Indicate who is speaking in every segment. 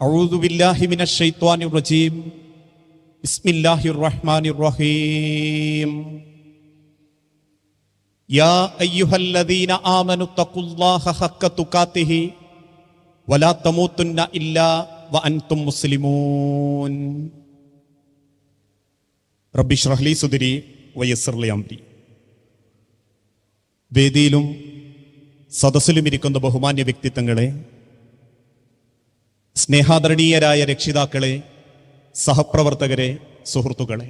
Speaker 1: أعوذ بالله من الشيطان الرجيم بسم الله الرحمن الرحيم يا أيها الذين آمنوا اتقوا الله حق تقاته ولا تموتن إلا وأنتم مسلمون رب اشرح لي صدري ويسر لي أمري വേദിയിലും സദസ്സിലും ഇരിക്കുന്ന ബഹുമാന്യ വ്യക്തിത്വങ്ങളെ സ്നേഹാദരണീയരായ രക്ഷിതാക്കളെ സഹപ്രവർത്തകരെ സുഹൃത്തുക്കളെ.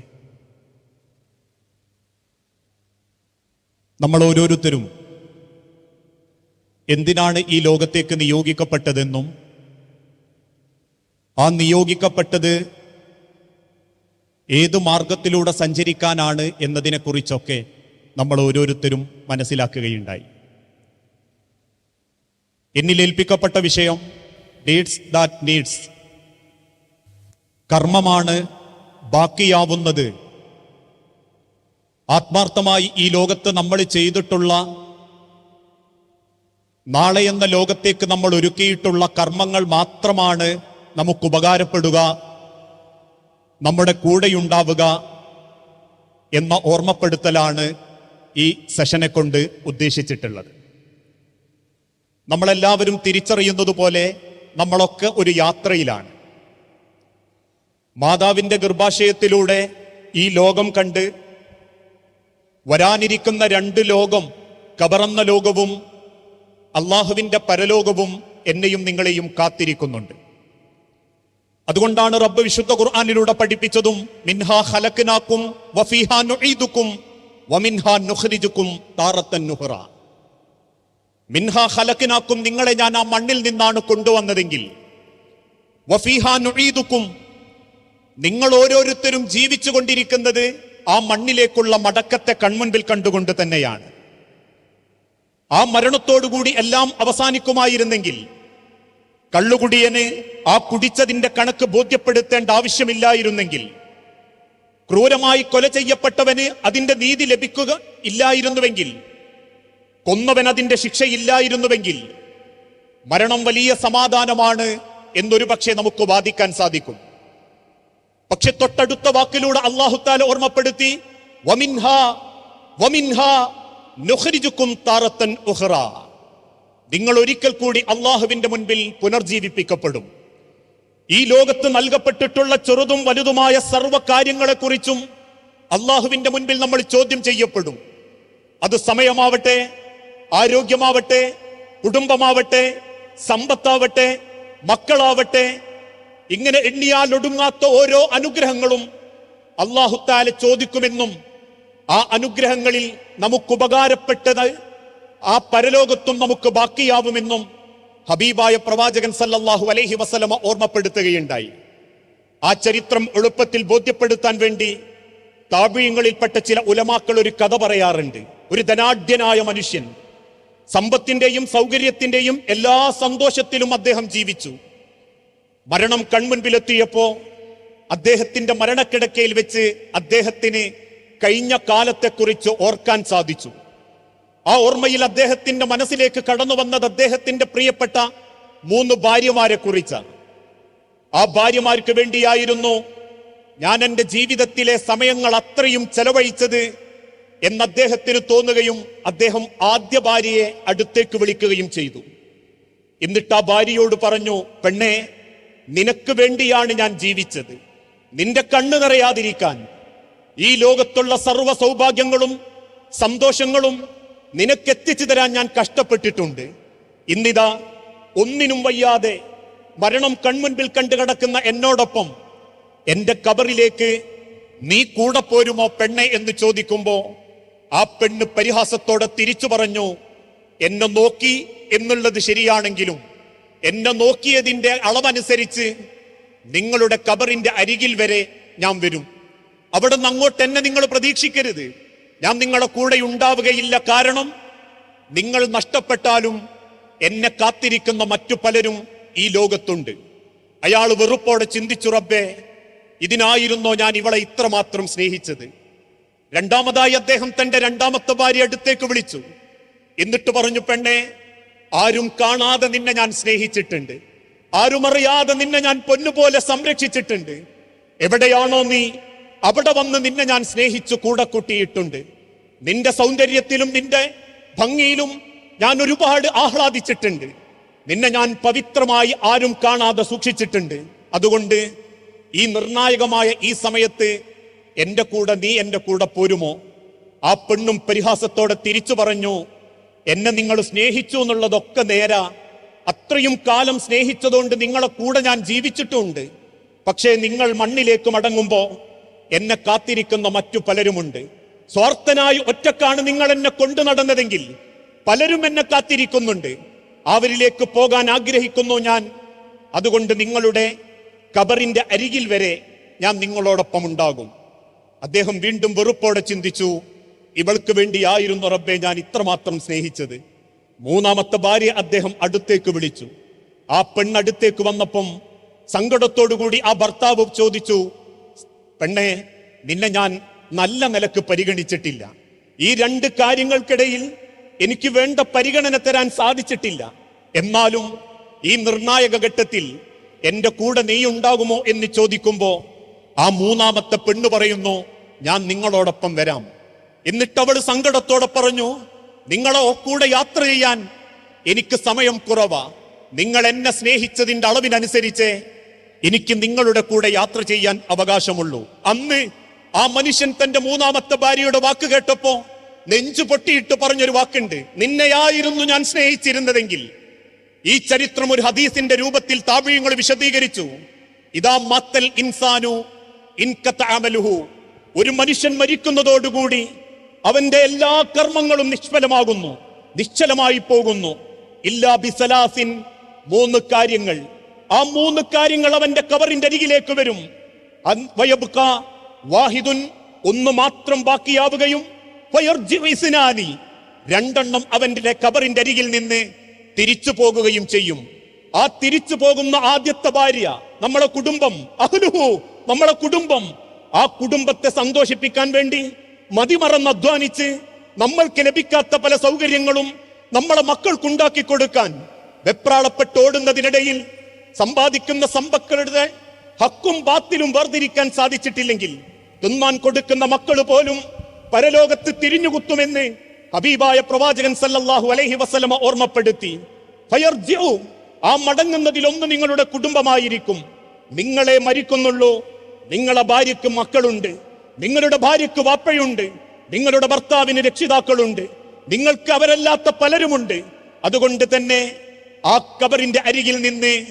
Speaker 1: നമ്മൾ ഓരോരുത്തരും എന്തിനാണ് ഈ ലോകത്തേക്ക് നിയോഗിക്കപ്പെട്ടതെന്നും ആ നിയോഗിക്കപ്പെട്ടത് ഏത് മാർഗത്തിലൂടെ സഞ്ചരിക്കാനാണ് എന്നതിനെക്കുറിച്ചൊക്കെ നമ്മൾ ഓരോരുത്തരും മനസ്സിലാക്കുകയുണ്ടായി. എന്നിൽ ഏൽപ്പിക്കപ്പെട്ട വിഷയം നീഡ്സ് ദാറ്റ് നീഡ്സ് കർമ്മമാണ് ബാക്കിയാവുന്നത്. ആത്മാർത്ഥമായി ഈ ലോകത്ത് നമ്മൾ ചെയ്തിട്ടുള്ള നാളെ എന്ന ലോകത്തേക്ക് നമ്മൾ ഒരുക്കിയിട്ടുള്ള കർമ്മങ്ങൾ മാത്രമാണ് നമുക്ക് ഉപകാരപ്പെടുക നമ്മുടെ കൂടെയുണ്ടാവുക എന്ന ഓർമ്മപ്പെടുത്തലാണ് ഈ സെഷനെ കൊണ്ട് ഉദ്ദേശിച്ചിട്ടുള്ളത്. നമ്മളെല്ലാവരും തിരിച്ചറിയുന്നത് പോലെ നമ്മളൊക്കെ ഒരു യാത്രയിലാണ്. മാതാവിന്റെ ഗർഭാശയത്തിലൂടെ ഈ ലോകം കണ്ട് വരാനിരിക്കുന്ന രണ്ട് ലോകം കബറന്ന ലോകവും അള്ളാഹുവിന്റെ പരലോകവും എന്നെയും നിങ്ങളെയും കാത്തിരിക്കുന്നുണ്ട്. അതുകൊണ്ടാണ് റബ്ബ് വിശുദ്ധ ഖുർആാനിലൂടെ പഠിപ്പിച്ചതും മിൻഹാ ഹലക്കിനാക്കും വഫീഹാ നുഹീദുക്കും വമിൻഹാ നുഖ്രിജുക്കും താറത്തൻ നുഹ്റ. മിൻഹാ ഹലക്കിനാക്കും നിങ്ങളെ ഞാൻ ആ മണ്ണിൽ നിന്നാണ് കൊണ്ടുവന്നതെങ്കിൽ. വഫീഹാ നുഈദുക്കും നിങ്ങൾ ഓരോരുത്തരും ജീവിച്ചു കൊണ്ടിരിക്കുന്നത് ആ മണ്ണിലേക്കുള്ള മടക്കത്തെ കൺമുൻപിൽ കണ്ടുകൊണ്ട് തന്നെയാണ്. ആ മരണത്തോടുകൂടി എല്ലാം അവസാനിക്കുമായിരുന്നെങ്കിൽ കള്ളുകുടിയന് ആ കുടിച്ചതിന്റെ കണക്ക് ബോധ്യപ്പെടുത്തേണ്ട ആവശ്യമില്ലായിരുന്നെങ്കിൽ ക്രൂരമായി കൊല ചെയ്യപ്പെട്ടവന് അതിന്റെ നീതി ലഭിക്കുക ഇല്ലായിരുന്നുവെങ്കിൽ കൊന്നവൻ അതിന്റെ ശിക്ഷയില്ലായിരുന്നുവെങ്കിൽ മരണം വലിയ സമാധാനമാണ് എന്നൊരു പക്ഷേ നമുക്ക് വാദിക്കാൻ സാധിക്കും. പക്ഷെ തൊട്ടടുത്ത വാക്കിലൂടെ അള്ളാഹുത്താല ഓർമ്മപ്പെടുത്തി നിങ്ങൾ ഒരിക്കൽ കൂടി അള്ളാഹുവിന്റെ മുൻപിൽ പുനർജീവിപ്പിക്കപ്പെടും. ഈ ലോകത്ത് നൽകപ്പെട്ടിട്ടുള്ള ചെറുതും വലുതുമായ സർവ കാര്യങ്ങളെക്കുറിച്ചും അള്ളാഹുവിന്റെ മുൻപിൽ നമ്മൾ ചോദ്യം ചെയ്യപ്പെടും. അത് സമയമാവട്ടെ ആരോഗ്യമാവട്ടെ കുടുംബമാവട്ടെ സമ്പത്താവട്ടെ മക്കളാവട്ടെ ഇങ്ങനെ എണ്ണിയാൽ ഒടുങ്ങാത്ത ഓരോ അനുഗ്രഹങ്ങളും അള്ളാഹുത്താല ചോദിക്കുമെന്നും ആ അനുഗ്രഹങ്ങളിൽ നമുക്ക് ഉപകാരപ്പെട്ടത് ആ പരലോകത്തും നമുക്ക് ബാക്കിയാവുമെന്നും ഹബീബായ പ്രവാചകൻ സല്ലല്ലാഹു അലൈഹി വസലമ ഓർമ്മപ്പെടുത്തുകയുണ്ടായി. ആ ചരിത്രം എളുപ്പത്തിൽ ബോധ്യപ്പെടുത്താൻ വേണ്ടി താപീയങ്ങളിൽപ്പെട്ട ചില ഉലമാക്കൾ ഒരു കഥ പറയാറുണ്ട്. ഒരു ധനാഢ്യനായ മനുഷ്യൻ സമ്പത്തിന്റെയും സൗകര്യത്തിന്റെയും എല്ലാ സന്തോഷത്തിലും അദ്ദേഹം ജീവിച്ചു. മരണം കൺമുൻപിലെത്തിയപ്പോ അദ്ദേഹത്തിന്റെ മരണക്കിടക്കയിൽ വെച്ച് അദ്ദേഹത്തിന് കഴിഞ്ഞ കാലത്തെക്കുറിച്ച് ഓർക്കാൻ സാധിച്ചു. ആ ഓർമ്മയിൽ അദ്ദേഹത്തിന്റെ മനസ്സിലേക്ക് കടന്നു വന്നത് അദ്ദേഹത്തിന്റെ പ്രിയപ്പെട്ട മൂന്ന് ഭാര്യമാരെ കുറിച്ചാണ്. ആ ഭാര്യമാർക്ക് വേണ്ടിയായിരുന്നു ഞാൻ എന്റെ ജീവിതത്തിലെ സമയങ്ങൾ അത്രയും ചെലവഴിച്ചത് എന്ന് അദ്ദേഹത്തിന് തോന്നുകയും അദ്ദേഹം ആദ്യ ഭാര്യയെ അടുത്തേക്ക് വിളിക്കുകയും ചെയ്തു. എന്നിട്ട് ആ ഭാര്യയോട് പറഞ്ഞു പെണ്ണേ നിനക്ക് വേണ്ടിയാണ് ഞാൻ ജീവിച്ചത്. നിന്റെ കണ്ണു നിറയാതിരിക്കാൻ. ഈ ലോകത്തുള്ള സർവ സൗഭാഗ്യങ്ങളും സന്തോഷങ്ങളും നിനക്കെത്തിച്ചു തരാൻ ഞാൻ കഷ്ടപ്പെട്ടിട്ടുണ്ട്. ഇന്നിതാ ഒന്നിനും വയ്യാതെ മരണം കൺമുൻപിൽ കണ്ടു കിടക്കുന്ന എന്നോടൊപ്പം എന്റെ കബറിലേക്ക് നീ കൂടെ പോരുമോ പെണ്ണെ എന്ന് ചോദിക്കുമ്പോ ആ പെണ്ണ് പരിഹാസത്തോടെ തിരിച്ചു പറഞ്ഞു എന്നെ നോക്കി എന്നുള്ളത് ശരിയാണെങ്കിലും എന്നെ നോക്കിയതിന്റെ അളവനുസരിച്ച് നിങ്ങളുടെ കബറിന്റെ അരികിൽ വരെ ഞാൻ വരും. അവിടെ നിന്ന് അങ്ങോട്ട് എന്നെ നിങ്ങൾ പ്രതീക്ഷിക്കരുത്. ഞാൻ നിങ്ങളെ കൂടെ ഉണ്ടാവുകയില്ല. കാരണം നിങ്ങൾ നഷ്ടപ്പെട്ടാലും എന്നെ കാത്തിരിക്കുന്ന മറ്റു പലരും ഈ ലോകത്തുണ്ട്. അയാൾ വെറുപ്പോടെ ചിന്തിച്ചു റബ്ബേ ഇതിനായിരുന്നോ ഞാൻ ഇവളെ ഇത്രമാത്രം സ്നേഹിച്ചത്? രണ്ടാമതായി അദ്ദേഹം തന്റെ രണ്ടാമത്തെ ഭാര്യ അടുത്തേക്ക് വിളിച്ചു. എന്നിട്ട് പറഞ്ഞു പെണ്ണെ ആരും കാണാതെ നിന്നെ ഞാൻ സ്നേഹിച്ചിട്ടുണ്ട്. ആരും അറിയാതെ നിന്നെ ഞാൻ പൊന്നുപോലെ സംരക്ഷിച്ചിട്ടുണ്ട്. എവിടെയാണോ നീ അവിടെ വന്ന് നിന്നെ ഞാൻ സ്നേഹിച്ചു കൂടെ കൂട്ടിയിട്ടുണ്ട്. നിന്റെ സൗന്ദര്യത്തിലും നിന്റെ ഭംഗിയിലും ഞാൻ ഒരുപാട് ആഹ്ലാദിച്ചിട്ടുണ്ട്. നിന്നെ ഞാൻ പവിത്രമായി ആരും കാണാതെ സൂക്ഷിച്ചിട്ടുണ്ട്. അതുകൊണ്ട് ഈ നിർണായകമായ ഈ സമയത്ത് എന്റെ കൂടെ നീ എന്റെ കൂടെ പോരുമോ? ആ പെണ്ണും പരിഹാസത്തോടെ തിരിച്ചു പറഞ്ഞു എന്നെ നിങ്ങൾ സ്നേഹിച്ചു എന്നുള്ളതൊക്കെ നേരാ. അത്രയും കാലം സ്നേഹിച്ചതുകൊണ്ട് നിങ്ങളെ കൂടെ ഞാൻ ജീവിച്ചിട്ടുമുണ്ട് പക്ഷേ നിങ്ങൾ മണ്ണിലേക്ക് മടങ്ങുമ്പോൾ എന്നെ കാത്തിരിക്കുന്ന മറ്റു പലരുമുണ്ട്. സ്വാർത്ഥനായി ഒറ്റക്കാണ് നിങ്ങൾ എന്നെ കൊണ്ടു നടന്നതെങ്കിൽ പലരും എന്നെ കാത്തിരിക്കുന്നുണ്ട്. അവരിലേക്ക് പോകാൻ ആഗ്രഹിക്കുന്നു ഞാൻ. അതുകൊണ്ട് നിങ്ങളുടെ കബറിന്റെ അരികിൽ വരെ ഞാൻ നിങ്ങളോടൊപ്പം ഉണ്ടാകും അദ്ദേഹം വീണ്ടും വെറുപ്പോടെ ചിന്തിച്ചു ഇവൾക്ക് വേണ്ടിയായിരുന്നു റബ്ബെ ഞാൻ ഇത്രമാത്രം സ്നേഹിച്ചത്. മൂന്നാമത്തെ ഭാര്യ അദ്ദേഹം അടുത്തേക്ക് വിളിച്ചു. ആ പെണ്ണടുത്തേക്ക് വന്നപ്പം സങ്കടത്തോടുകൂടി ആ ഭർത്താവ് ചോദിച്ചു പെണ്ണെ നിന്നെ ഞാൻ നല്ല നിലയ്ക്ക് പരിഗണിച്ചിട്ടില്ല. ഈ രണ്ട് കാര്യങ്ങൾക്കിടയിൽ എനിക്ക് വേണ്ട പരിഗണന തരാൻ സാധിച്ചിട്ടില്ല. എന്നാലും ഈ നിർണായക ഘട്ടത്തിൽ എന്റെ കൂടെ നീ ഉണ്ടാകുമോ എന്ന് ചോദിക്കുമ്പോ ആ മൂന്നാമത്തെ പെണ്ണ് പറയുന്നു ഞാൻ നിങ്ങളോടൊപ്പം വരാം. എന്നിട്ട് അവൾ സങ്കടത്തോടെ പറഞ്ഞു നിങ്ങളെ കൂടെ യാത്ര ചെയ്യാൻ എനിക്ക് സമയം കുറവാ. നിങ്ങൾ എന്നെ സ്നേഹിച്ചതിന്റെ അളവിനനുസരിച്ച് എനിക്ക് നിങ്ങളുടെ കൂടെ യാത്ര ചെയ്യാൻ അവകാശമുള്ളൂ. അന്ന് ആ മനുഷ്യൻ തന്റെ മൂന്നാമത്തെ ഭാര്യയുടെ വാക്ക് കേട്ടപ്പോ നെഞ്ചു പൊട്ടിയിട്ട് പറഞ്ഞൊരു വാക്കുണ്ട് നിന്നെയായിരുന്നു ഞാൻ സ്നേഹിച്ചിരുന്നതെങ്കിൽ. ഈ ചരിത്രം ഒരു ഹദീസിന്റെ രൂപത്തിൽ താപിയങ്ങൾ വിശദീകരിച്ചു ഇതാ മത്തൽ ഇൻസാനു ഇൻകത്ത അമലുഹു ഒരു മനുഷ്യൻ മരിക്കുന്നതോടുകൂടി അവന്റെ എല്ലാ കർമ്മങ്ങളും നിഷ്ഫലമാകുന്നു നിശ്ചലമായി പോകുന്നു. ഇല്ലാ ബിസലാസിൻ മൂന്ന് കാര്യങ്ങൾ. ആ മൂന്ന് കാര്യങ്ങൾ അവന്റെ കവറിന്റെ അരികിലേക്ക് വരും. വാഹിദുൻ ഒന്ന് മാത്രം ബാക്കിയാവുകയും രണ്ടെണ്ണം അവന്റെ കബറിന്റെ അരികിൽ നിന്ന് തിരിച്ചു പോകുകയും ചെയ്യും. ആ തിരിച്ചു പോകുന്ന ആദ്യത്തെ ഭാര്യ നമ്മളെ കുടുംബം അഹ്ലുഹു നമ്മളെ കുടുംബം ആ കുടുംബത്തെ സന്തോഷിപ്പിക്കാൻ വേണ്ടി മതിമറന്ന് അധ്വാനിച്ച് നമ്മൾക്ക് ലഭിക്കാത്ത പല സൗകര്യങ്ങളും നമ്മളെ മക്കൾക്കുണ്ടാക്കി കൊടുക്കാൻ വെപ്രാളപ്പെട്ട് ഓടുന്നതിനിടയിൽ സമ്പാദിക്കുന്ന സമ്പക്കളുടെ ഹക്കും ബാത്തിലും വേർതിരിക്കാൻ സാധിച്ചിട്ടില്ലെങ്കിൽ തിന്നാൻ കൊടുക്കുന്ന മക്കൾ പോലും പരലോകത്ത് തിരിഞ്ഞുകുത്തുമെന്ന് ഹബീബായ പ്രവാചകൻ സല്ലല്ലാഹു അലൈഹി വസല്ലമ ഓർമ്മപ്പെടുത്തി. ആ മടങ്ങുന്നതിലൊന്ന് നിങ്ങളുടെ കുടുംബമായിരിക്കും. നിങ്ങളെ മരിക്കുന്നുള്ളൂ നിങ്ങളെ ഭാര്യയ്ക്ക് മക്കളുണ്ട്. നിങ്ങളുടെ ഭാര്യയ്ക്ക് വാപ്പയുണ്ട്. നിങ്ങളുടെ ഭർത്താവിന് രക്ഷിതാക്കളുണ്ട്. നിങ്ങൾക്ക് അവരല്ലാത്ത പലരുമുണ്ട്. അതുകൊണ്ട് തന്നെ ആ കബറിന്റെ അരികിൽ നിന്ന്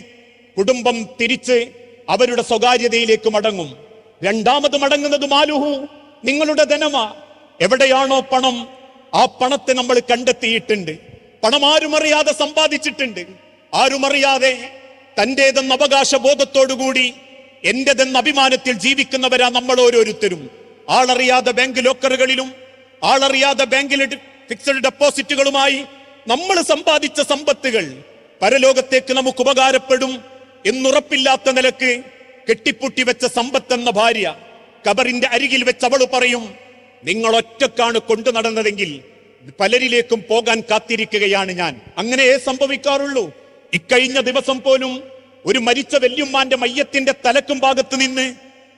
Speaker 1: കുടുംബം തിരിച്ച് അവരുടെ സ്വകാര്യതയിലേക്ക് മടങ്ങും. രണ്ടാമത് മടങ്ങുന്നത് മാലുഹു നിങ്ങളുടെ ധനമാ. എവിടെയാണോ പണം ആ പണത്തെ നമ്മൾ കണ്ടെത്തിയിട്ടുണ്ട്. പണം ആരുമറിയാതെ സമ്പാദിച്ചിട്ടുണ്ട്. ആരുമറിയാതെ തന്റേതെന്ന അവകാശ ബോധത്തോടുകൂടി എന്റേതെന്ന അഭിമാനത്തിൽ ജീവിക്കുന്നവരാ നമ്മൾ ഓരോരുത്തരും. ആളറിയാതെ ബാങ്ക് ലോക്കറുകളിലും ആളറിയാതെ ബാങ്കിൽ ഫിക്സഡ് ഡെപ്പോസിറ്റുകളുമായി നമ്മൾ സമ്പാദിച്ച സമ്പത്തുകൾ പരലോകത്തേക്ക് നമുക്ക് ഉപകാരപ്പെടും എന്നുറപ്പില്ലാത്ത നിലയ്ക്ക് കെട്ടിപ്പൂട്ടി വെച്ച സമ്പത്തെന്ന ഭാര്യ കബറിന്റെ അരികിൽ വെച്ച് അവൾ പറയും നിങ്ങൾ ഒറ്റക്കാണ് കൊണ്ടു നടന്നതെങ്കിൽ പലരിലേക്കും പോകാൻ കാത്തിരിക്കുകയാണ് ഞാൻ. അങ്ങനെ സംഭവിക്കാറുള്ളൂ. ഇക്കഴിഞ്ഞ ദിവസം പോലും ഒരു മരിച്ച വല്യുമ്മാന്റെ മയ്യത്തിന്റെ തലക്കും ഭാഗത്ത് നിന്ന്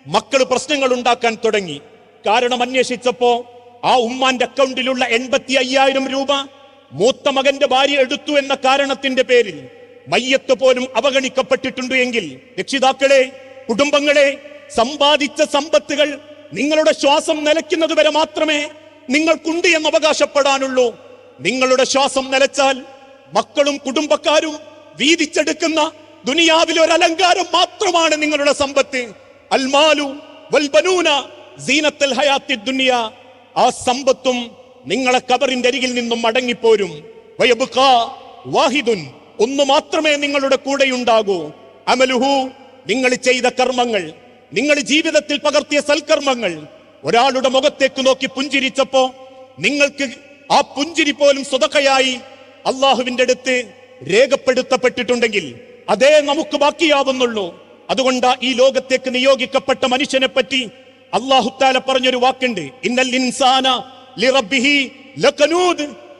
Speaker 1: മക്കൾ പ്രശ്നങ്ങൾ ഉണ്ടാക്കാൻ തുടങ്ങി. കാരണം അന്വേഷിച്ചപ്പോ ആ ഉമ്മാന്റെ അക്കൗണ്ടിലുള്ള എൺപത്തി അയ്യായിരം രൂപ മൂത്ത മകന്റെ ഭാര്യ എടുത്തു എന്ന കാരണത്തിന്റെ പേരിൽ മയ്യത്ത് പോലും അവഗണിക്കപ്പെട്ടിട്ടുണ്ട് എങ്കിൽ രക്ഷിതാക്കളെ കുടുംബങ്ങളെ സമ്പാദിച്ച സമ്പത്തുകൾ നിങ്ങളുടെ ശ്വാസം നിലയ്ക്കുന്നത് വരെ മാത്രമേ നിങ്ങൾക്കുണ്ട് എന്ന് അവകാശപ്പെടാനുള്ളൂ. നിങ്ങളുടെ ശ്വാസം നിലച്ചാൽ മക്കളും കുടുംബക്കാരും വീതിച്ചെടുക്കുന്ന ദുനിയാവിലെ ഒരു അലങ്കാരം മാത്രമാണ് നിങ്ങളുടെ സമ്പത്ത്. അൽമാലു വൽബനൂന സീനത്തൽ ഹയാത്തി ദുനിയ. ആ സമ്പത്തും നിങ്ങളെ കബറിന്റെ അരികിൽ നിന്നും മടങ്ങിപ്പോരും. വാഹിദുൻ ഒന്ന് മാത്രമേ നിങ്ങളുടെ കൂടെയുണ്ടാകൂ. അമലുഹു നിങ്ങൾ ചെയ്ത കർമ്മങ്ങൾ നിങ്ങൾ ജീവിതത്തിൽ പകർത്തിയ സൽക്കർമ്മങ്ങൾ ഒരാളുടെ മുഖത്തേക്ക് നോക്കി പുഞ്ചിരിച്ചപ്പോ നിങ്ങൾക്ക് ആ പുഞ്ചിരി പോലും സ്വതക്കയായി. അള്ളാഹുവിന്റെ അടുത്ത് രേഖപ്പെടുത്തപ്പെട്ടിട്ടുണ്ടെങ്കിൽ അതേ നമുക്ക് ബാക്കിയാവുന്നുള്ളൂ. അതുകൊണ്ട് ഈ ലോകത്തേക്ക് നിയോഗിക്കപ്പെട്ട മനുഷ്യനെ പറ്റി അള്ളാഹുത്താല പറഞ്ഞൊരു വാക്കുണ്ട്. ഇന്നൽ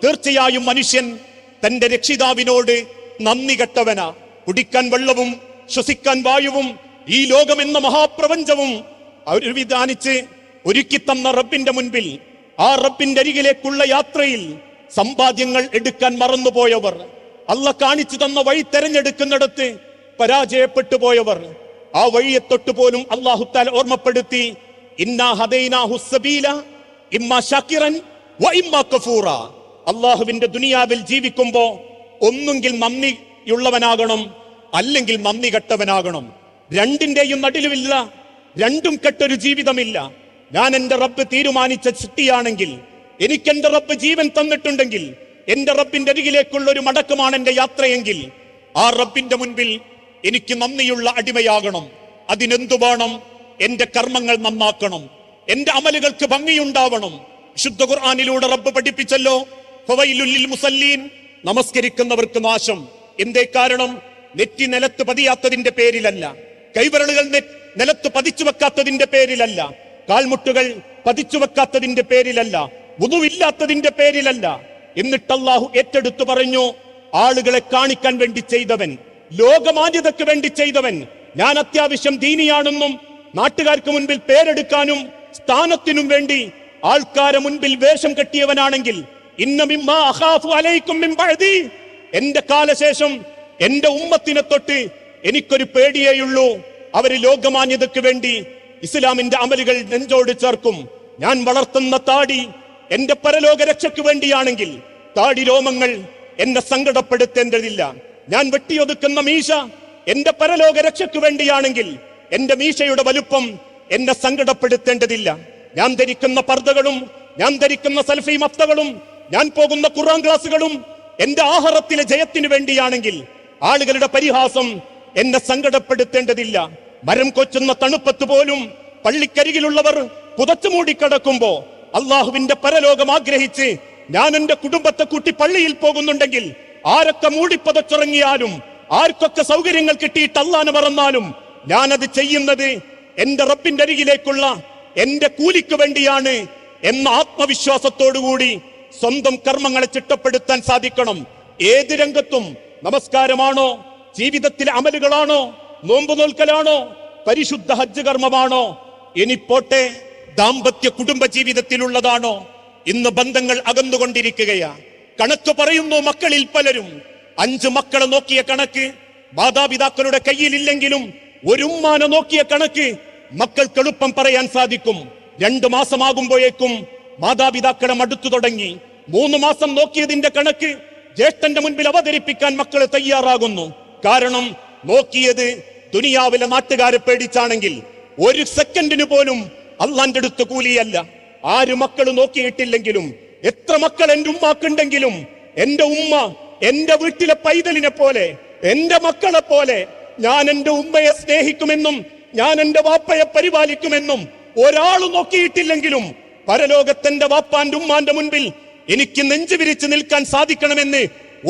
Speaker 1: തീർച്ചയായും മനുഷ്യൻ തന്റെ രക്ഷിതാവിനോട് നന്ദി കെട്ടവന. കുടിക്കാൻ വെള്ളവും ശ്വസിക്കാൻ വായുവും ഈ ലോകം എന്ന മഹാപ്രപഞ്ചവും അവർ വിധാനിച്ച് ഒരുക്കി തന്ന റബ്ബിന്റെ മുൻപിൽ ആ റബ്ബിന്റെ അരികിലേക്കുള്ള യാത്രയിൽ സമ്പാദ്യങ്ങൾ എടുക്കാൻ മറന്നുപോയവർ. അല്ല കാണിച്ചു തന്ന വഴി തെരഞ്ഞെടുക്കുന്നിടത്ത് പരാജയപ്പെട്ടു പോയവർ. ആ വഴിയെ തൊട്ട് പോലും അള്ളാഹുത്താൽ ഓർമ്മപ്പെടുത്തി. അള്ളാഹുവിന്റെ ദുനിയാവിൽ ജീവിക്കുമ്പോ ഒന്നുകിൽ നന്ദിയുള്ളവനാകണം അല്ലെങ്കിൽ നന്ദി കെട്ടവനാകണം. രണ്ടിന്റെയും നടുവിലില്ല രണ്ടും കെട്ടൊരു ജീവിതമില്ല. ഞാൻ എന്റെ റബ്ബ് തീരുമാനിച്ച ചിട്ടിയാണെങ്കിൽ എനിക്ക് എന്റെ റബ്ബ് ജീവൻ തന്നിട്ടുണ്ടെങ്കിൽ എന്റെ റബ്ബിന്റെ അരികിലേക്കുള്ള ഒരു മടക്കമാണ് എന്റെ യാത്രയെങ്കിൽ ആ റബ്ബിന്റെ മുൻപിൽ എനിക്ക് നന്ദിയുള്ള അടിമയാകണം. അതിനെന്തു വേണം? എന്റെ കർമ്മങ്ങൾ നന്നാക്കണം. എന്റെ അമലുകൾക്ക് ഭംഗിയുണ്ടാവണം. ശുദ്ധ ഖുർആാനിലൂടെ റബ്ബ് പഠിപ്പിച്ചല്ലോ. മുസല്ലീൻ. നമസ്കരിക്കുന്നവർക്ക് നാശം. എന്തേ കാരണം? നെറ്റി നിലത്ത് പതിയാത്തതിന്റെ പേരിലല്ല. കൈവിരലുകൾ നിലത്ത് പതിച്ചു വെക്കാത്തതിന്റെ പേരിലല്ല. കാൽമുട്ടുകൾ പതിച്ചു വെക്കാത്തതിന്റെ പേരിലല്ല. വുതുവില്ലാത്തതിന്റെ പേരിലല്ല. എന്നിട്ട് അള്ളാഹു ഏറ്റെടുത്തു പറഞ്ഞു ആളുകളെ കാണിക്കാൻ വേണ്ടി ചെയ്തവൻ ലോകമാന്യതയ്ക്ക് വേണ്ടി ചെയ്തവൻ ഞാൻ അത്യാവശ്യം ദീനിയാണെന്നും നാട്ടുകാർക്ക് മുൻപിൽ പേരെടുക്കാനും സ്ഥാനത്തിനും വേണ്ടി ആൾക്കാരെ മുൻപിൽ വേഷം കെട്ടിയവനാണെങ്കിൽ. എന്റെ കാലശേഷം എന്റെ ഉമ്മത്തിനെ തൊട്ട് എനിക്കൊരു പേടിയേയുള്ളൂ അവർ ലോകമാന്യതയ്ക്ക് വേണ്ടി ഇസ്ലാമിന്റെ അമലുകൾ നെഞ്ചോട് ചേർക്കും ഞാൻ വളർത്തുന്ന താടി എന്റെ പരലോക രക്ഷയ്ക്ക് വേണ്ടിയാണെങ്കിൽ താടി രോമങ്ങൾ എന്നെ സങ്കടപ്പെടുത്തേണ്ടതില്ല. ഞാൻ വെട്ടിയൊതുക്കുന്ന മീശ എന്റെ പരലോക രക്ഷയ്ക്ക് വേണ്ടിയാണെങ്കിൽ എന്റെ മീശയുടെ വലുപ്പം എന്നെ സങ്കടപ്പെടുത്തേണ്ടതില്ല. ഞാൻ ധരിക്കുന്ന പർദ്ദകളും ഞാൻ ധരിക്കുന്ന സൽഫി മഫ്തകളും ഞാൻ പോകുന്ന ഖുറാൻ ക്ലാസുകളും എന്റെ ആഹാരത്തിലെ ജയത്തിന് വേണ്ടിയാണെങ്കിൽ ആളുകളുടെ പരിഹാസം എന്നെ സങ്കടപ്പെടുത്തേണ്ടതില്ല. മരം കൊച്ചുന്ന തണുപ്പത്ത് പോലും പള്ളിക്കരികിലുള്ളവർ പുതച്ചു മൂടിക്കിടക്കുമ്പോ അള്ളാഹുവിന്റെ പരലോകം ആഗ്രഹിച്ച് ഞാൻ എന്റെ കുടുംബത്തെ കൂട്ടി പള്ളിയിൽ പോകുന്നുണ്ടെങ്കിൽ ആരൊക്കെ മൂടിപ്പതച്ചുറങ്ങിയാലും ആർക്കൊക്കെ സൗകര്യങ്ങൾ കിട്ടിയിട്ട് അള്ളാന് മറന്നാലും അത് ചെയ്യുന്നത് എന്റെ റബ്ബിന്റെ അരികിലേക്കുള്ള എന്റെ കൂലിക്ക് വേണ്ടിയാണ് എന്ന ആത്മവിശ്വാസത്തോടുകൂടി സ്വന്തം കർമ്മങ്ങളെ ചിട്ടപ്പെടുത്താൻ സാധിക്കണം. ഏത് രംഗത്തും നമസ്കാരമാണോ? ജീവിതത്തിലെ അമലുകളാണോ? നോമ്പ് നോൽക്കലാണോ പരിശുദ്ധ ഹജ്ജ് കർമ്മമാണോ? ഇനി പോട്ടെ. ദാമ്പത്യ കുടുംബ ജീവിതത്തിലുള്ളതാണോ ഇന്ന് ബന്ധങ്ങൾ അകന്നുകൊണ്ടിരിക്കുകയാ കണക്ക് പറയുന്നു മക്കളിൽ പലരും. അഞ്ച് മക്കളെ നോക്കിയ കണക്ക് മാതാപിതാക്കളുടെ കയ്യിലില്ലെങ്കിലും ഒരു ഉമ്മാനെ നോക്കിയ കണക്ക് മക്കൾക്ക് എളുപ്പം പറയാൻ സാധിക്കും. രണ്ടു മാസമാകുമ്പോഴേക്കും മാതാപിതാക്കളെ മടുത്തു തുടങ്ങി. മൂന്ന് മാസം നോക്കിയതിന്റെ കണക്ക് ജ്യേഷ്ഠന്റെ മുൻപിൽ അവതരിപ്പിക്കാൻ മക്കൾ തയ്യാറാകുന്നു. കാരണം നോക്കിയത് ദുനിയാവിലെ നാട്ടുകാരെ പേടിച്ചാണെങ്കിൽ ഒരു സെക്കൻഡിന് പോലും അള്ളാന്റെ അടുത്ത് കൂലിയല്ല. ആര് മക്കൾ നോക്കിയിട്ടില്ലെങ്കിലും എത്ര മക്കൾ എന്റെ ഉമ്മാക്കുണ്ടെങ്കിലും എന്റെ ഉമ്മ എന്റെ വീട്ടിലെ പൈതലിനെ പോലെ എന്റെ മക്കളെ പോലെ ഞാൻ എന്റെ ഉമ്മയെ സ്നേഹിക്കുമെന്നും ഞാൻ എന്റെ വാപ്പയെ പരിപാലിക്കുമെന്നും ഒരാൾ നോക്കിയിട്ടില്ലെങ്കിലും പരലോകത്തിന്റെ വാപ്പാന്റെ ഉമ്മാന്റെ മുൻപിൽ എനിക്ക് നെഞ്ചു വിരിച്ചു നിൽക്കാൻ സാധിക്കണമെന്ന്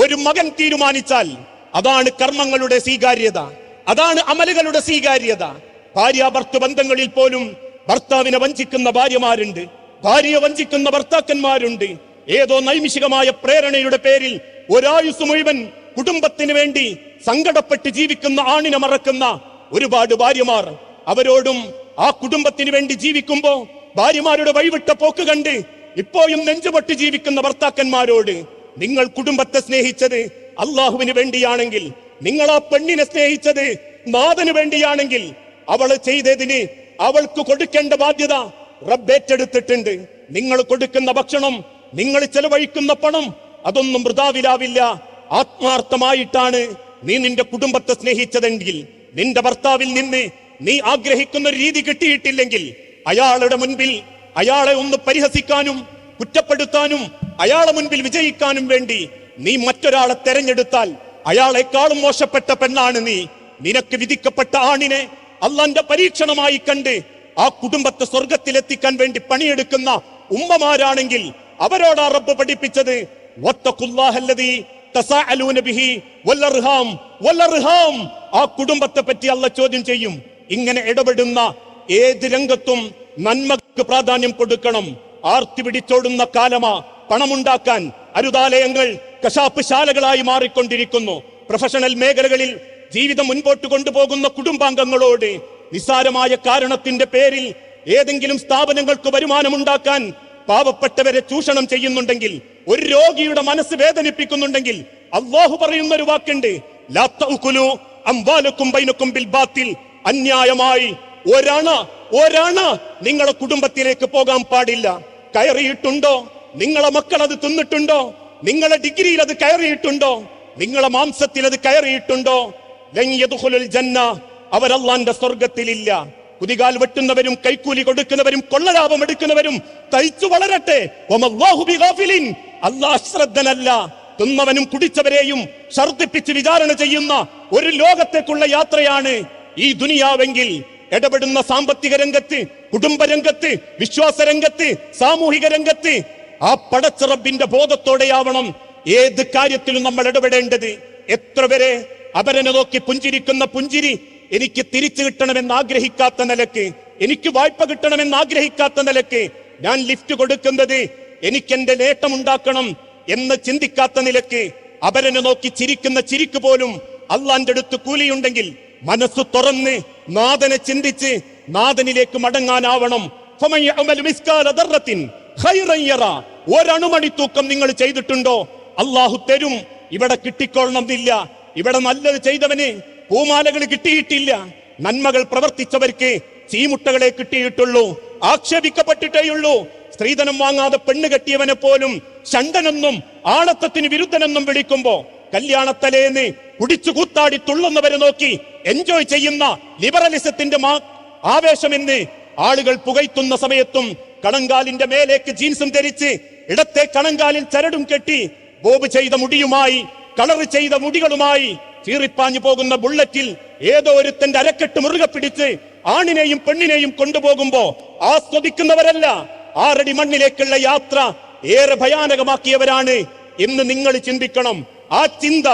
Speaker 1: ഒരു മകൻ തീരുമാനിച്ചാൽ അതാണ് കർമ്മങ്ങളുടെ സ്വീകാര്യത അതാണ് അമലുകളുടെ സ്വീകാര്യത. ഭാര്യാഭർത്തു ബന്ധങ്ങളിൽ പോലും ഭർത്താവിനെ വഞ്ചിക്കുന്ന ഭാര്യമാരുണ്ട് ഭാര്യയെ വഞ്ചിക്കുന്ന ഭർത്താക്കന്മാരുണ്ട്. ഏതോ നൈമിഷികമായ പ്രേരണയുടെ പേരിൽ ഒരായുസ് മുഴുവൻ കുടുംബത്തിന് വേണ്ടി സങ്കടപ്പെട്ട് ജീവിക്കുന്ന ആണിനെ മറക്കുന്ന ഒരുപാട് ഭാര്യമാർ അവരോടും ആ കുടുംബത്തിന് വേണ്ടി ജീവിക്കുമ്പോ ഭാര്യമാരുടെ വഴിവിട്ട പോക്ക് കണ്ട് ഇപ്പോഴും നെഞ്ചുപൊട്ടി ജീവിക്കുന്ന ഭർത്താക്കന്മാരോട് നിങ്ങൾ കുടുംബത്തെ സ്നേഹിച്ചത് അള്ളാഹുവിന് വേണ്ടിയാണെങ്കിൽ നിങ്ങൾ ആ പെണ്ണിനെ സ്നേഹിച്ചത് നാഥന് വേണ്ടിയാണെങ്കിൽ അവൾ ചെയ്തതിന് അവൾക്ക് കൊടുക്കേണ്ട ബാധ്യത റബ്ബേറ്റെടുത്തിട്ടുണ്ട് നിങ്ങൾ കൊടുക്കുന്ന ഭക്ഷണം നിങ്ങൾ ചെലവഴിക്കുന്ന പണം അതൊന്നും വൃതാവിലാവില്ല. ആത്മാർത്ഥമായിട്ടാണ് നീ നിന്റെ കുടുംബത്തെ സ്നേഹിച്ചതെങ്കിൽ നിന്റെ ഭർത്താവിൽ നിന്ന് നീ ആഗ്രഹിക്കുന്ന രീതി കിട്ടിയിട്ടില്ലെങ്കിൽ അയാളുടെ മുൻപിൽ അയാളെ ഒന്ന് പരിഹസിക്കാനും കുറ്റപ്പെടുത്താനും അയാളെ മുൻപിൽ വിജയിക്കാനും വേണ്ടി നീ മറ്റൊരാളെ തെരഞ്ഞെടുത്താൽ അയാളെക്കാളും മോശപ്പെട്ട പെണ്ണാണ് നീ. നിനക്ക് വിധിക്കപ്പെട്ട ആണിനെ അള്ളാന്റെ പരീക്ഷണമായി കണ്ട് ആ കുടുംബത്തെ സ്വർഗത്തിലെത്തിക്കാൻ വേണ്ടി പണിയെടുക്കുന്ന ഉമ്മമാരാണെങ്കിൽ അവരോടാ റബ്ബ് പഠിപ്പിച്ചത് ആ കുടുംബത്തെ പറ്റി അല്ല ചോദ്യം ചെയ്യും. ഇങ്ങനെ ഇടപെടുന്ന ഏത് രംഗത്തും നന്മക്ക് പ്രാധാന്യം കൊടുക്കണം. ആർത്തി പിടിച്ചോടുന്ന കാലമാ പണമുണ്ടാക്കാൻ അരുതാലയങ്ങൾ കശാപ്പ് ശാലകളായി മാറിക്കൊണ്ടിരിക്കുന്നു. പ്രൊഫഷണൽ മേഖലകളിൽ ജീവിതം മുൻപോട്ട് കൊണ്ടുപോകുന്ന കുടുംബാംഗങ്ങളോട് നിസ്സാരമായ കാരണത്തിന്റെ പേരിൽ ഏതെങ്കിലും സ്ഥാപനങ്ങൾക്ക് വരുമാനമുണ്ടാക്കാൻ പാവപ്പെട്ടവരെ ചൂഷണം ചെയ്യുന്നുണ്ടെങ്കിൽ ഒരു രോഗിയുടെ മനസ്സ് വേദനിപ്പിക്കുന്നുണ്ടെങ്കിൽ അള്ളാഹു പറയുന്ന ഒരു വാക്കുണ്ട് അംവാലക്കും അന്യായമായി ഒരണ ഒരണ നിങ്ങളെ കുടുംബത്തിലേക്ക് പോകാൻ പാടില്ല. കയറിയിട്ടുണ്ടോ? നിങ്ങളെ മക്കൾ അത് തിന്നിട്ടുണ്ടോ? നിങ്ങളെ ഡിഗ്രിയിൽ അത് കയറിയിട്ടുണ്ടോ? നിങ്ങളെ മാംസത്തിൽ അത് കയറിയിട്ടുണ്ടോ? അവരല്ലാന്റെ സ്വർഗത്തിലില്ല കുതികാൽ വെട്ടുന്നവരും കൈക്കൂലി കൊടുക്കുന്നവരും കൊള്ളലാഭം എടുക്കുന്നവരും തയ്ച്ചു വളരട്ടെ. അല്ലാഹ് അശ്രദ്ധനല്ല. തിന്നവനും കുടിച്ചവരെയും ഛർദിപ്പിച്ച് വിചാരണ ചെയ്യുന്ന ഒരു ലോകത്തേക്കുള്ള യാത്രയാണ് ഈ ദുനിയാവെങ്കിൽ. ഇടപെടുന്ന സാമ്പത്തിക രംഗത്ത് കുടുംബ രംഗത്ത് വിശ്വാസ രംഗത്ത് സാമൂഹിക രംഗത്ത് ആ പടച്ചറബിന്റെ ബോധത്തോടെയാവണം ഏത് കാര്യത്തിലും നമ്മൾ ഇടപെടേണ്ടത്. എത്ര വരെ അപരനെ നോക്കി പുഞ്ചിരിക്കുന്ന പുഞ്ചിരി എനിക്ക് തിരിച്ചു കിട്ടണമെന്ന് ആഗ്രഹിക്കാത്ത നിലയ്ക്ക് എനിക്ക് വായ്പ കിട്ടണമെന്ന് ആഗ്രഹിക്കാത്ത നിലയ്ക്ക് ഞാൻ ലിഫ്റ്റ് കൊടുക്കുന്നത് എനിക്ക് എന്റെ നേട്ടമുണ്ടാക്കണം എന്ന് ചിന്തിക്കാത്ത നിലയ്ക്ക് അപരനെ നോക്കി ചിരിക്കുന്ന ചിരിക്ക് പോലും അള്ളാന്റെ അടുത്ത് കൂലിയുണ്ടെങ്കിൽ മനസ്സ് തുറന്ന് നാഥനെ ചിന്തിച്ച് നാഥനിലേക്ക് മടങ്ങാനാവണം. ഒരണുമണി തൂക്കം നിങ്ങൾ ചെയ്തിട്ടുണ്ടോ? അള്ളാഹു തരും. ഇവിടെ കിട്ടിക്കൊള്ളണമെന്നില്ല. ഇവിടെ നല്ലത് ചെയ്തവന് പൂമാലകൾ കിട്ടിയിട്ടില്ല. നന്മകൾ പ്രവർത്തിച്ചവർക്ക് ചീമുട്ടകളെ കിട്ടിയിട്ടുള്ളൂ. ആക്ഷേപിക്കപ്പെട്ടിട്ടേയുള്ളൂ. സ്ത്രീധനം വാങ്ങാതെ പെണ്ണ് കെട്ടിയവനെ പോലും ഷണ്ടനെന്നും ആണത്തത്തിന് വിരുദ്ധനെന്നും വിളിക്കുമ്പോ കല്യാണത്തലേന്ന് കുടിച്ചു കൂത്താടി തുള്ളുന്നവരെ നോക്കി എൻജോയ് ചെയ്യുന്ന ലിബറലിസത്തിന്റെ മാ ആവേശമെന്ന് ആളുകൾ പുകയ്ത്തുന്ന സമയത്തും കണങ്കാലിന്റെ മേലേക്ക് ജീൻസും ധരിച്ച് ഇടത്തെ കണങ്കാലിൽ ചരടും കെട്ടി ബോബ് ചെയ്ത മുടിയുമായി കളർ ചെയ്ത മുടികളുമായി ചീറിപ്പാഞ്ഞു പോകുന്ന ബുള്ളറ്റിൽ ഏതോ ഒരുത്തന്റെ അരക്കെട്ട് മുറുകെ പിടിച്ച് ആണിനെയും പെണ്ണിനെയും കൊണ്ടുപോകുമ്പോ ആസ്വദിക്കുന്നവരല്ല. ആറടി മണ്ണിലേക്കുള്ള യാത്ര ഏറെ ഭയാനകമാക്കിയവരാണ്. എന്ന് നിങ്ങൾ ചിന്തിക്കണം ആ ചിന്ത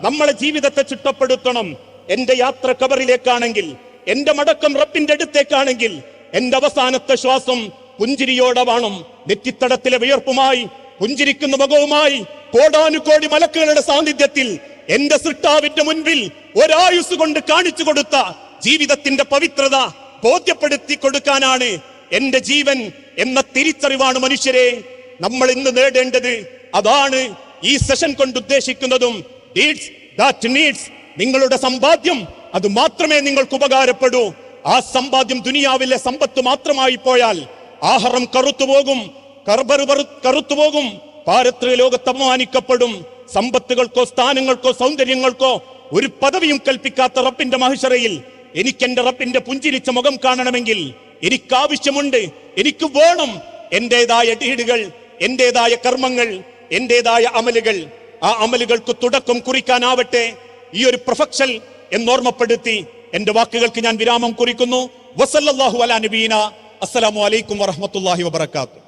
Speaker 1: നമ്മളെ ജീവിതത്തെ ചിട്ടപ്പെടുത്തണം. എന്റെ യാത്ര കബറിലേക്കാണെങ്കിൽ എന്റെ മടക്കം റബ്ബിന്റെ അടുത്തേക്കാണെങ്കിൽ എന്റെ അവസാനത്തെ ശ്വാസം പുഞ്ചിരിയോടെ വേണം. നെറ്റിത്തടത്തിലെ വിയർപ്പുമായി പുഞ്ചിരിക്കുന്ന മുഖവുമായി കോടാനുകോടി മലക്കുകളുടെ സാന്നിധ്യത്തിൽ എന്റെ സൃഷ്ടാവിന്റെ മുൻപിൽ ഒരായുസ് കൊണ്ട് കാണിച്ചു കൊടുത്ത ജീവിതത്തിന്റെ പവിത്രത ബോധ്യപ്പെടുത്തി കൊടുക്കാനാണ് എന്റെ ജീവൻ എന്ന തിരിച്ചറിവാണ് മനുഷ്യരെ. നമ്മൾ ഇന്ന് നേടേണ്ടത് അതാണ്. ഈ സെഷൻ കൊണ്ട് ഉദ്ദേശിക്കുന്നതും ദാറ്റ് നീഡ്സ് നിങ്ങളുടെ സമ്പാദ്യം അത് മാത്രമേ നിങ്ങൾക്ക് ഉപകാരപ്പെടൂ. ആ സമ്പാദ്യം ദുനിയാവിലെ സമ്പത്ത് മാത്രമായി പോയാൽ ആഹാരം കറുത്തുപോകും കർബർ കറുത്തുപോകും പാരത്രിക ലോകത്ത് അപമാനിക്കപ്പെടും. സമ്പത്തുകൾക്കോ സ്ഥാനങ്ങൾക്കോ സൗന്ദര്യങ്ങൾക്കോ ഒരു പദവിയും കൽപ്പിക്കാത്ത റബ്ബിന്റെ മഹിഷറയിൽ എനിക്ക് എന്റെ റബ്ബിന്റെ പുഞ്ചിരിച്ച മുഖം കാണണമെങ്കിൽ എനിക്ക് ആവശ്യമുണ്ട് എനിക്ക് വേണം. എന്റേതായ ഡീഡുകൾ എന്റേതായ കർമ്മങ്ങൾ എന്റേതായ അമലുകൾ. ആ അമലുകൾക്ക് തുടക്കം കുറിക്കാനാവട്ടെ. ഈ ഒരു പ്രൊഫക്ഷൽ എന്നോർമ്മപ്പെടുത്തി എന്റെ വാക്കുകൾക്ക് ഞാൻ വിരാമം കുറിക്കുന്നു. വസല്ലാഹു അലാ നബീന. അസ്സലാമു അലൈക്കും വറഹമത്തല്ലാഹി വബറകാതുഹു.